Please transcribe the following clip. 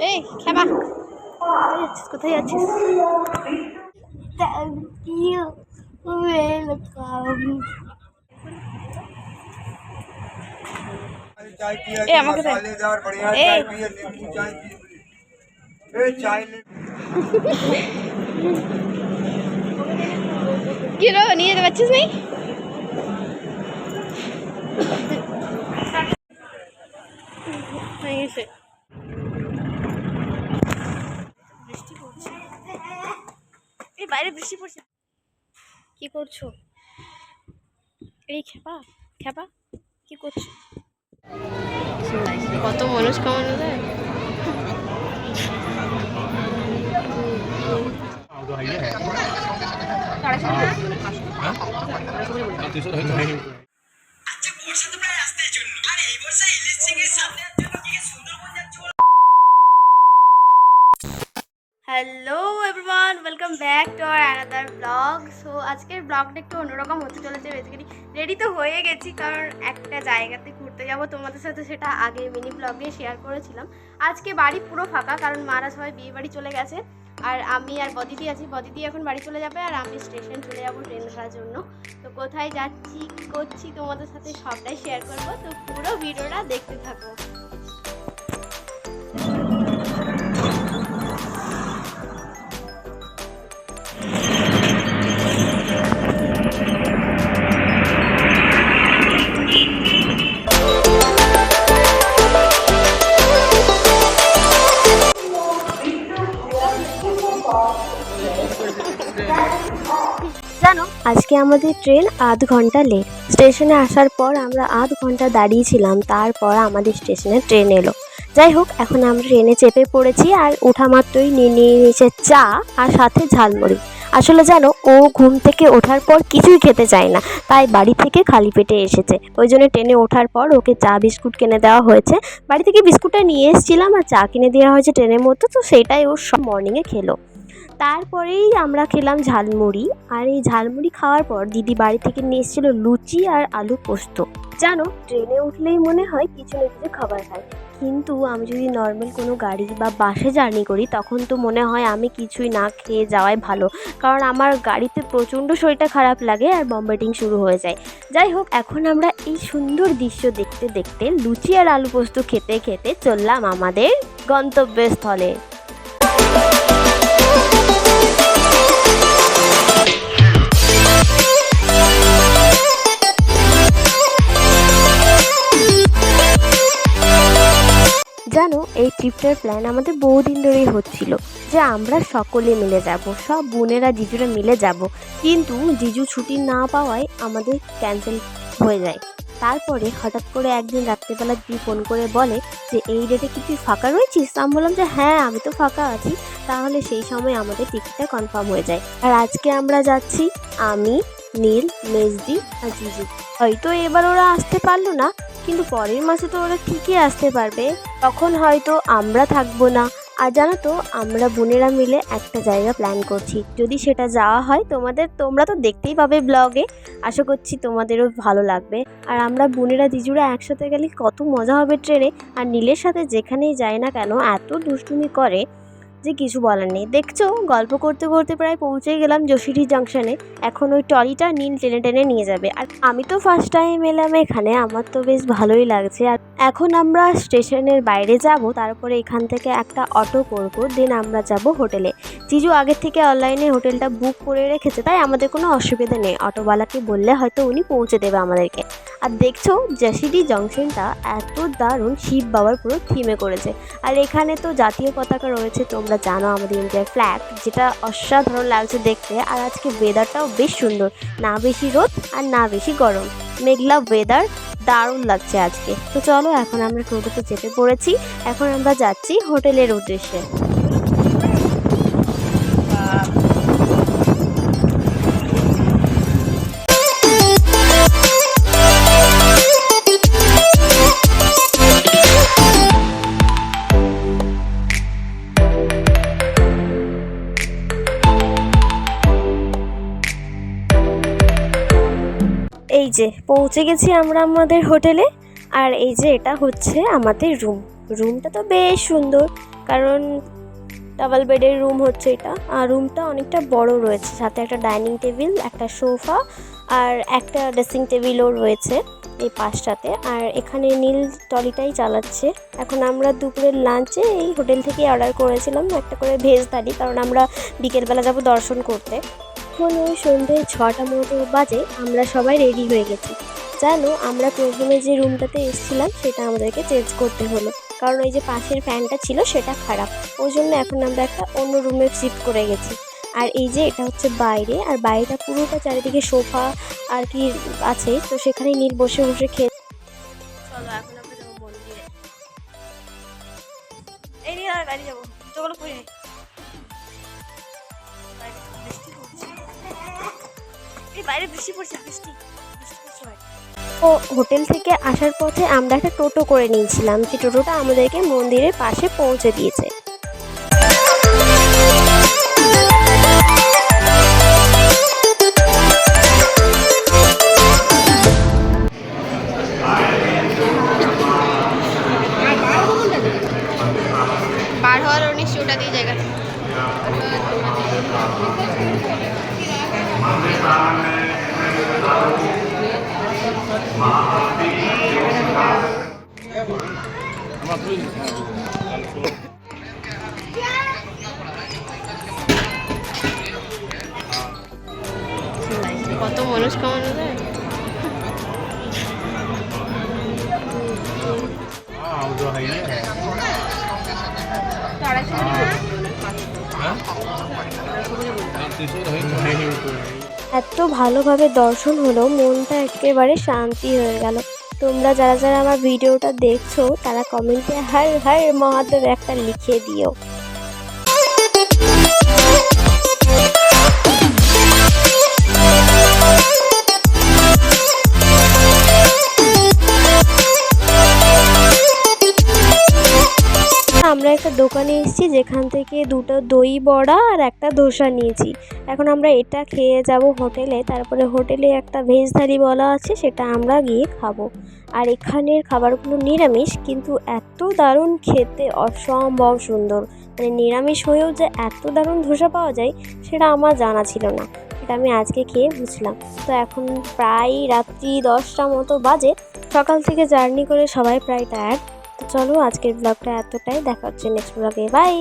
এই খেমা যাচ্ছিস কোথায় যাচ্ছিস Thank you. Welcome. এ আমাকে কি রো নিয়ে যেতে পারছিস নেই হয়ে গেছে বাইরে বৃষ্টি পড়ছে কি করছ? এই খেপা খেপা কি করছ? কত মানুষ কামানো যায়? Hello everyone welcome back to our another blog so আজকের ব্লগটা একটু অন্যরকম হতে চলেছে বেসিক্যালি রেডি তো হয়ে গেছি, কারণ একটা জায়গাতে ঘুরতে যাব। তোমাদের সাথে সেটা আগে মিনি ব্লগে শেয়ার করেছিলাম। আজকে বাড়ি পুরো ফাঁকা, কারণ মারা সবাই বিয়ে বাড়ি চলে গেছে। আর আমি আর বদিদি আছি। বদিদি এখন বাড়ি চলে যাবে আর আমি স্টেশন চলে যাব ট্রেন ধরার জন্য। তো কোথায় যাচ্ছি করছি, তোমাদের সাথে সবটাই শেয়ার করব। তো পুরো ভিডিওটা দেখতে থাকো। আজকে আমাদের ট্রেন আধ ঘণ্টা লেট স্টেশনে আসার পর আমরা আধ ঘণ্টা দাঁড়িয়েছিলাম, তারপর আমাদের স্টেশনে ট্রেন এলো। যাই হোক, এখন আমরা ট্রেনে চেপে পড়েছি আর ওঠা মাত্রই নিয়ে নিয়ে নিয়েছে চা আর সাথে ঝালমুড়ি। আসলে জানো, ও ঘুম থেকে ওঠার পর কিছুই খেতে চায় না, তাই বাড়ি থেকে খালি পেটে এসেছে। ওই জন্য ট্রেনে ওঠার পর ওকে চা, বিস্কুট কিনে দেওয়া হয়েছে। বাড়ি থেকে বিস্কুটটা নিয়ে এসেছিলাম আর চা কিনে দেওয়া হয়েছে ট্রেনের মধ্যে, তো সেটাই ওর সব মর্নিংয়ে খেলো। তারপরেই আমরা খেলাম ঝালমুড়ি। আর এই ঝালমুড়ি খাওয়ার পর দিদি বাড়ি থেকে নিয়ে এসেছিল লুচি আর আলু পোস্ত। জানো, ট্রেনে উঠলেই মনে হয় কিছু না কিছু খাবার খাই। কিন্তু আমি যদি নর্মাল কোনো গাড়ি বা বাসে জার্নি করি, তখন তো মনে হয় আমি কিছুই না খেয়ে যাওয়াই ভালো। কারণ আমার গাড়িতে প্রচণ্ড শরীরটা খারাপ লাগে আর বম্বেটিং শুরু হয়ে যায়। যাই হোক, এখন আমরা এই সুন্দর দৃশ্য দেখতে দেখতে লুচি আর আলু পোস্ত খেতে খেতে চললাম আমাদের গন্তব্যস্থলে। জানো এই ট্রিপটার প্ল্যান আমাদের বহুদিন ধরেই হচ্ছিল যে আমরা সকলে মিলে যাব, সব বোনেরা, জিজুরা মিলে যাব। কিন্তু জিজু ছুটি না পাওয়ায় আমাদের ক্যান্সেল হয়ে যায়। তারপরে হঠাৎ করে একদিন রাত্রেবেলা দিদি ফোন করে বলে যে, এই ডেটে কি তুই ফাঁকা রয়েছিস? আমি বললাম যে হ্যাঁ আমি তো ফাঁকা আছি। তাহলে সেই সময় আমাদের টিকিটটা কনফার্ম হয়ে যায়। আর আজকে আমরা যাচ্ছি আমি, নীল, মেজদি আর জিজু। হয়তো এবার ওরা আসতে পারল না কিন্তু পরের মাসে তো ওরা ঠিকই আসতে পারবে। তখন হয়তো আমরা থাকব না। আর জানো তো, আমরা বোনেরা মিলে একটা জায়গা প্ল্যান করছি। যদি সেটা যাওয়া হয়, তোমাদের তোমরা তো দেখতেই পাবে ব্লগে আশা করছি তোমাদেরও ভালো লাগবে। আর আমরা বোনেরা দিজুরা একসাথে গেলে কত মজা হবে ট্রেনে আর নীলের সাথে যেখানেই যাই না কেন, এত দুষ্টুমি করে। যে কিছু বলার নেই। দেখছ, গল্প করতে করতে প্রায় পৌঁছে গেলাম যোশীটি জাংশনে এখন ওই ট্রলিটা নীল টেনে টেনে নিয়ে যাবে। আর আমি তো ফার্স্ট টাইম এলাম এখানে, আমার তো বেশ ভালোই লাগছে। আর এখন আমরা স্টেশনের বাইরে যাব, তারপরে এখান থেকে একটা অটো করব দেন আমরা যাব হোটেলে। জিজু আগের থেকে অনলাইনে হোটেলটা বুক করে রেখেছে, তাই আমাদের কোনো অসুবিধা নেই। অটোওয়ালাকে বললে হয়তো উনি পৌঁছে দেবে আমাদেরকে। আর দেখছ জাসিডি জংশনটা এত দারুণ শিব বাবার পুরো থিমে করেছে। আর এখানে তো জাতীয় পতাকা রয়েছে, তোমরা জানো আমাদের ইন্ডিয়ার ফ্ল্যাগ যেটা অসাধারণ লাগছে দেখতে। আর আজকে ওয়েদারটাও বেশ সুন্দর, না বেশি রোদ আর না বেশি গরম। মেঘলা ওয়েদার দারুণ লাগছে আজকে। তো চলো, এখন আমরা টোটোতে চেপে পড়েছি। এখন আমরা যাচ্ছি হোটেলের উদ্দেশ্যে। যে পৌঁছে গেছি আমরা আমাদের হোটেলে। আর এই যে এটা হচ্ছে আমাদের রুম। রুমটা তো বেশ সুন্দর, কারণ ডাবল বেডের রুম হচ্ছে এটা। আর রুমটা অনেকটা বড় রয়েছে, সাথে একটা ডাইনিং টেবিল, একটা সোফা আর একটা ড্রেসিং টেবিলও রয়েছে এই পাশটাতে। আর এখানে নীল টলিটাই চালাচ্ছে। এখন আমরা দুপুরের লাঞ্চে এই হোটেল থেকে অর্ডার করেছিলাম একটা করে ভেজ থালি, কারণ আমরা বিকেলবেলা যাব দর্শন করতে। এখন ওই সন্ধ্যে ছটা মতো বাজে, আমরা সবাই রেডি হয়ে গেছি। জানো, আমরা প্রথমে যে রুমটাতে এসেছিলাম, সেটা আমাদেরকে চেঞ্জ করতে হলো। কারণ ওই যে পাশের ফ্যানটা ছিল, সেটা খারাপ। ওই জন্য এখন আমরা একটা অন্য রুমে শিফট করে গেছি। আর এই যে, এটা হচ্ছে বাইরে, আর বাইরেটা পুরোটা চারিদিকে সোফা আর কি আছে, তো সেখানে নীল বসে বসে খেয়ে চলো, এখন আমরা যাব মন্দিরে। এই নিয়ে আর যাব। বাইরে বৃষ্টি পড়ছে বৃষ্টি। ও, হোটেল থেকে আসার পথে আমরা একটা টোটো করে নিয়েছিলাম সেই টোটোটা আমাদেরকে মন্দিরের পাশে পৌঁছে দিয়েছে কত মানুষ মনস্কামনা দেয় এত ভালোভাবে দর্শন হলো মনটা একেবারে শান্তি হয়ে গেল। তোমরা যারা যারা আমার ভিডিওটা দেখছ তারা কমেন্টে হার হার মহাদেব একটা লিখে দিও। একটা দোকানে এসেছি, যেখান থেকে দুটো দই বড়া আর একটা ধোসা নিয়েছি। এখন আমরা এটা খেয়ে যাব হোটেলে, তারপরে হোটেলে একটা ভেজ বলা আছে, সেটা আমরা গিয়ে খাব। আর এখানের খাবারগুলো নিরামিষ, কিন্তু এত দারুণ খেতে, অসম্ভব সুন্দর। মানে নিরামিষ হয়েও যে এত দারুণ ধোসা পাওয়া যায়, সেটা আমার জানা ছিল না। সেটা আমি আজকে খেয়ে বুঝলাম। তো এখন প্রায় রাত্রি দশটা মতো বাজে। সকাল থেকে জার্নি করে সবাই প্রায় টায়ার্ড তো চলো আজকের ব্লগটা এতটাই। দেখা হচ্ছে নেক্সট ব্লগে বাই